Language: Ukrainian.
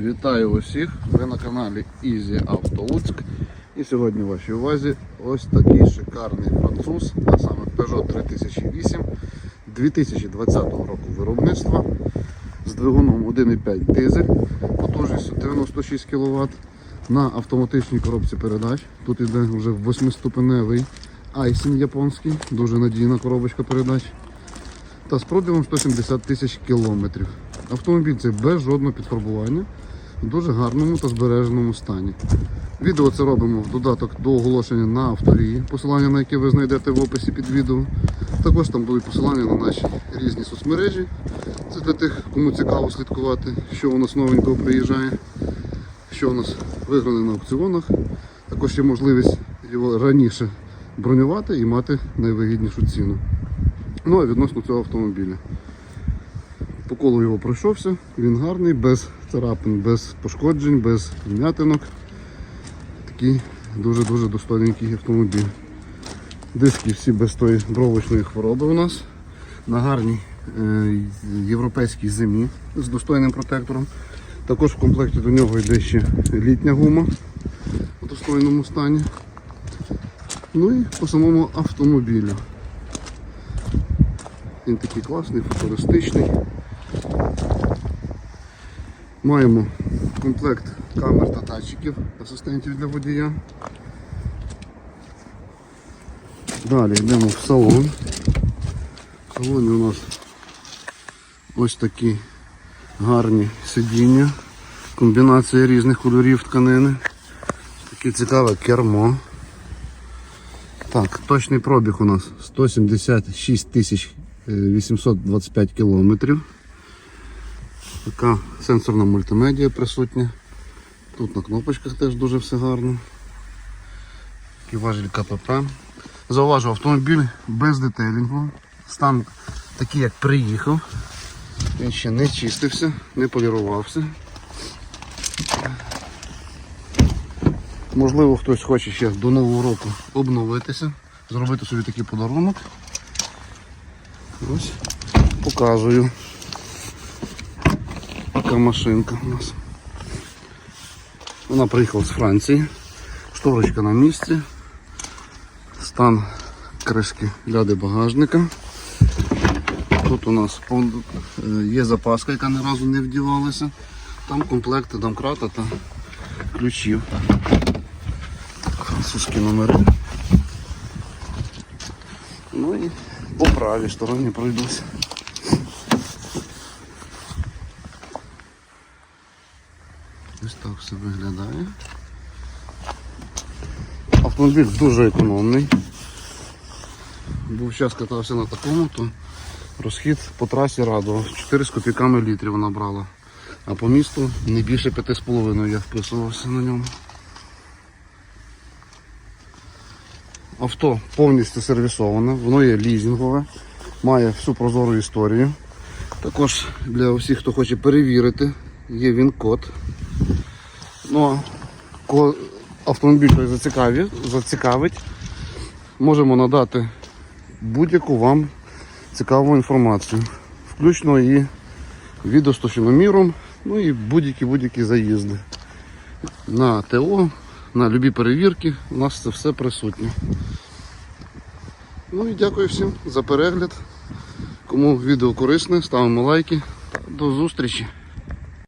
Вітаю усіх! Ви на каналі Easy Auto Луцьк. І сьогодні в вашій увазі ось такий шикарний француз, а саме Peugeot 3008 2020 року виробництва з двигуном 1,5 дизель потужністю 96 кВт на автоматичній коробці передач. Тут іде вже 8-ступеневий Айсін японський, дуже надійна коробочка передач та з пробігом 170 тисяч кілометрів. Автомобіль цей без жодного підфарбування, в дуже гарному та збереженому стані. Відео це робимо в додаток до оголошення на авторії, посилання на яке ви знайдете в описі під відео. Також там будуть посилання на наші різні соцмережі. Це для тих, кому цікаво слідкувати, що у нас новенького приїжджає, що у нас виграли на аукціонах. Також є можливість його раніше бронювати і мати найвигіднішу ціну. Ну а відносно цього автомобіля. По колу його пройшовся, він гарний, без царапин, без пошкоджень, без вмятинок. Такий дуже-дуже достойненький автомобіль. Диски всі без тої бровочної хвороби у нас. На гарній е, європейській зимі з достойним протектором. Також в комплекті до нього йде ще літня гума у достойному стані. Ну і по самому автомобілю. Він такий класний, футуристичний. Маємо комплект камер та датчиків, асистентів для водія. Далі йдемо в салон. В салоні у нас ось такі гарні сидіння, комбінація різних кольорів тканини. Таке цікаве кермо. Так, точний пробіг у нас 176 тисяч 825 кілометрів. Така сенсорна мультимедіа присутня. Тут на кнопочках теж дуже все гарно. Такий важіль КПП. Зауважу, автомобіль без детейлінгу. Стан такий, як приїхав. Він ще не чистився, не полірувався. Можливо, хтось хоче ще до нового року обновитися, зробити собі такий подарунок. Ось показую. Така машинка у нас. Вона приїхала з Франції. Шторочка на місці. Стан кришки ляди багажника. Тут у нас е, є запаска, яка ні разу не вдівалася. Там комплекти домкрата та ключів. Французькі номери. Ну і по правій стороні пройдуся. Ось так все виглядає. Автомобіль дуже економний. Був час катався на такому, то розхід по трасі радував. 4 з копійками літрів вона брала. А по місту не більше 5,5 я вписувався на ньому. Авто повністю сервісоване, воно є лізингове, має всю прозору історію. Також для усіх, хто хоче перевірити, є він код. Ну, кого автомобіль той зацікавить, зацікавить, можемо надати будь-яку вам цікаву інформацію. Включно і відео з товщиноміром, ну і будь-які будь-які заїзди. На ТО, на любі перевірки, у нас це все присутнє. Ну і дякую всім за перегляд. Кому відео корисне, ставимо лайки. До зустрічі!